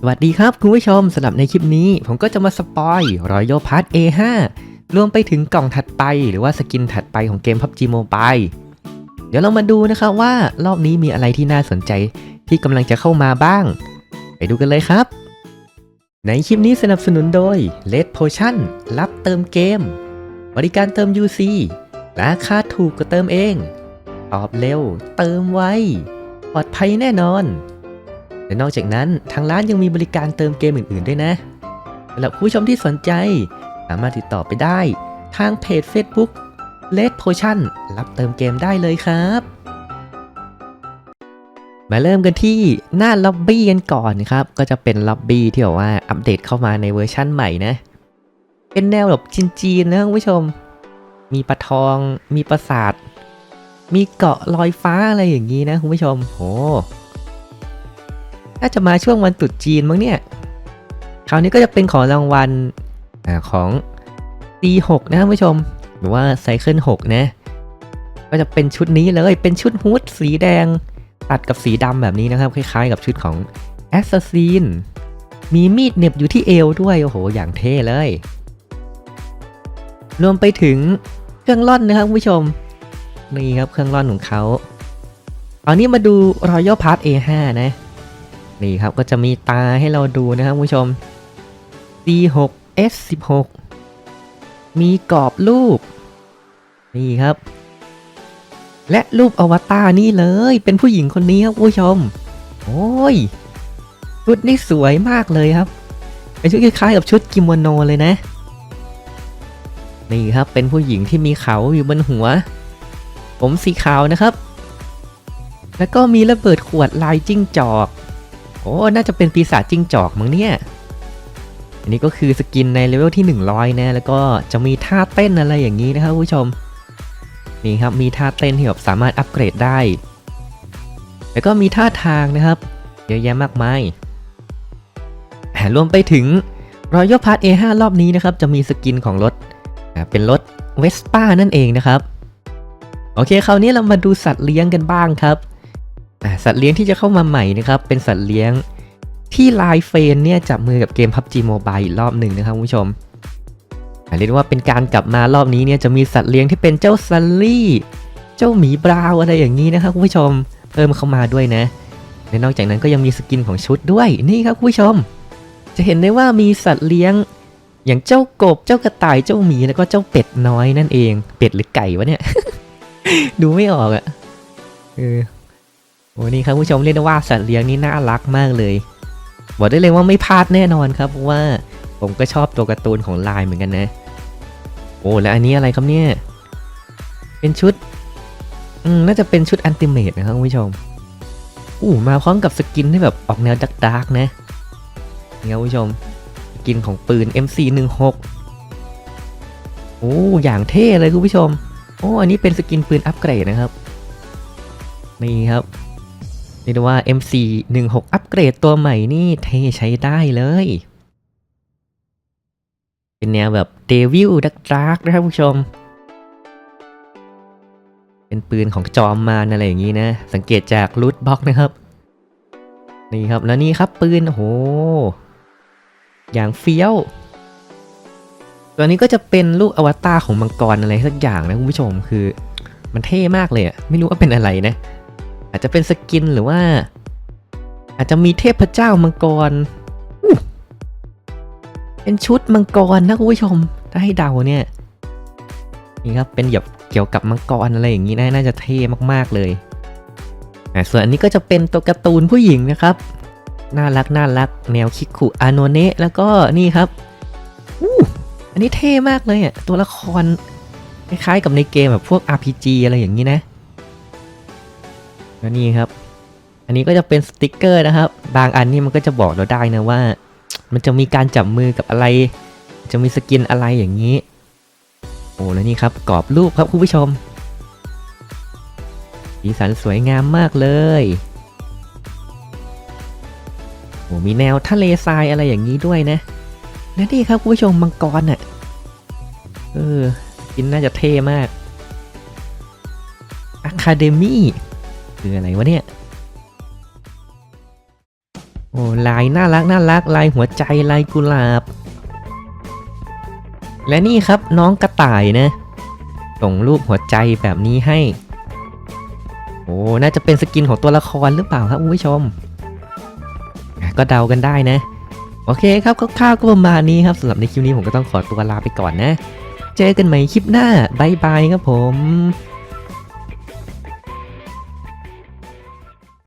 สวัสดีครับคุณผู้ชมสำหรับในคลิปนี้ผมก็จะมาสปอยรอยโยพาร์ท A5 รวมไปถึงกล่องถัดไป หรือว่าสกินถัดไปของเกม PUBG Mobile เดี๋ยวเรามาดูนะครับว่ารอบนี้มีอะไรที่น่าสนใจที่กำลังจะเข้ามาบ้าง ไปดูกันเลยครับ ในคลิปนี้สนับสนุนโดย Red Potion รับเติมเกม บริการเติม UC ราคาถูกก็เติมเอง ตอบเร็ว เติมไวปลอดภัยแน่นอน และนอกจากนั้นทางร้านยังมีบริการเติมเกมอื่นๆด้วยนะสำหรับผู้ชมที่สนใจ สามารถติดต่อไปได้ ทางเพจ Facebook Red Potion รับเติมเกมได้เลยครับ มาเริ่มกันที่หน้าล็อบบี้กันก่อนครับ ก็จะเป็นล็อบบี้ที่แบบว่าอัปเดตเข้ามาในเวอร์ชั่นใหม่นะ เป็นแนวแบบจีนๆนะคุณผู้ชม มีปลาทอง มีปราสาท มีเกาะลอยฟ้าอะไรอย่างนี้นะคุณผู้ชมโห น่าจะมาช่วงวันตรุษจีนมั้งเนี่ย คราวนี้ก็จะเป็นของรางวัลอของ C6 นะคุณผู้ชม หรือว่าไซเคิล6นะ ก็จะเป็นชุดนี้เลย เป็นชุดฮูดสีแดง ตัดกับสีดำแบบนี้นะครับ คล้ายๆ กับชุดของ Assassin มีมีดเน็บอยู่ที่เอวด้วย โอ้โห อย่างเท่เลย รวมไปถึงเครื่องร่อนนะครับผู้ชม นี่ครับเครื่องร่อนของเขาเอานี้มาดู Royal Pass A5 นะ นี่ครับก็จะมีตาให้เราดูนะครับผู้ชม C6 S16 มีกรอบรูป นี่ครับ และรูปอวตารนี่เลยเป็นผู้หญิงคนนี้ครับผู้ชม โอ้ย ชุดนี่สวยมากเลยครับเป็นชุดคล้ายๆกับชุดกิโมโนเลยนะ นี่ครับเป็นผู้หญิงที่มีเขาอยู่บนหัว ผมสีขาวนะครับ แล้วก็มีระเบิดขวดลายจิ้งจอก อ้น่าจะเป็นปีศาจจิ้งจอกมั้งเนี่ย อันนี้ก็คือสกินในเลเวลที่ 100 นะ แล้วก็จะมีท่าเต้นอะไรอย่างนี้นะครับผู้ชม นี่ครับ มีท่าเต้นที่แบบสามารถอัปเกรดได้ แล้วก็มีท่าทางนะครับ เยอะแยะมากมายรวมไปถึง Royal Pass A5 รอบนี้นะครับ จะมีสกินของรถ เป็นรถ Vespa นั่นเองนะครับ โอเค คราวนี้เรามาดูสัตว์เลี้ยงกันบ้างครับ สัตว์เลี้ยงที่จะเข้ามาใหม่นะครับ เป็นสัตว์เลี้ยงที่ไลายเฟนเนี่ยจับมือกับเกม PUBG Mobile อีกรอบหนึ่งนะครับคุณผู้ชมเรียกว่าเป็นการกลับมารอบนี้เนี่ยจะมีสัตว์เลี้ยงที่เป็นเจ้าซัลลี่ เจ้าหมีบราวอะไรอย่างนี้นะครับคุณผู้ชมเพิ่มเข้ามาด้วยนะและนอกจากนั้นก็ยังมีสกินของชุดด้วยนี่ครับคุณผู้ชม จะเห็นได้ว่ามีสัตว์เลี้ยง อย่างเจ้ากบเจ้ากระต่ายเจ้าหมีแล้วก็เจ้าเป็ดน้อยนั่นเอง เป็ดหรือไก่วะเนี่ย ดูไม่ออกอะเออ โอ้นี่ครับผู้ชมเรียกได้ว่าสัตว์เลี้ยงนี่น่ารักมากเลย บอกได้เลยว่าไม่พลาดแน่นอนครับเพราะว่าผมก็ชอบตัวการ์ตูนของลายเหมือนกันนะ โอ้แล้วอันนี้อะไรครับเนี่ย เป็นชุด อืมน่าจะเป็นชุดอันติเมตนะครับผู้ชมอู้มาพร้อมกับสกินที่แบบออกแนวดาร์กๆนะนี่ครับผู้ชมสกินของปืน MC16 โอ้อย่างเท่เลยคุณผู้ชม โอ้อันนี้เป็นสกินปืนอัปเกรดนะครับนี่ครับ เรียกได้ว่า MC 16 อัปเกรดตัวใหม่นี่เท่ใช้ได้เลย เป็นแนวแบบเดวิลดักดาร์กนะครับผู้ชม เป็นปืนของจอมมารอะไรอย่างนี้นะ สังเกตจากรูทบ็อกนะครับ นี่ครับแล้วนี่ครับปืน โอ้โห อย่างเฟี้ยว ตัวนี้ก็จะเป็นลูกอวตารของมังกรอะไรสักอย่างนะคุณผู้ชมคือ มันเท่มากเลยอะไม่รู้ว่าเป็นอะไรนะ อาจจะเป็นสกินหรือว่า อาจจะมีเทพเจ้ามังกรเป็นชุดมังกรนะคุณผู้ชม ถ้าให้เดาเนี่ย นี่ครับเป็นแบบเกี่ยวกับมังกรอะไรอย่างนี้นะน่าจะเท่มากๆเลยอะส่วนอันนี้ก็จะเป็นตัวการ์ตูนผู้หญิงนะครับ น่ารักน่ารักแนวคิคุอาโนเนะแล้วก็นี่ครับอู้อันนี้เท่มากเลยอะตัวละครคล้ายๆกับในเกมแบบพวก RPG อะไรอย่างนี้นะ แล้วนี่ครับ อันนี้ก็จะเป็นสติกเกอร์นะครับ บางอันนี่มันก็จะบอกเราได้นะว่า มันจะมีการจับมือกับอะไร จะมีสกินอะไรอย่างนี้ โอ้แล้วนี่ครับกรอบรูปครับคุณผู้ชมสีสันสวยงามมากเลยโอ้มีแนวทะเลทรายอะไรอย่างนี้ด้วยนะและนี่ครับคุณผู้ชมมังกรน่ะ เออกินน่าจะเท่มาก Academy คื ออะไรวะเนี่ย โอ้ลายน่ารักน่ารักลายหัวใจลายกุหลาบ และนี่ครับน้องกระต่ายนะส่งรูปหัวใจแบบนี้ให้ โอ้ น่าจะเป็นสกินของตัวละครหรือเปล่าครับคุณผู้ชม ก็เดากันได้นะ โอเคครับคร่าวๆก็ประมาณนี้ครับสำหรับในคลิปนี้ผมก็ต้องขอตัวลาไปก่อนนะ เจอกันใหม่คลิปหน้าบายบายครับผม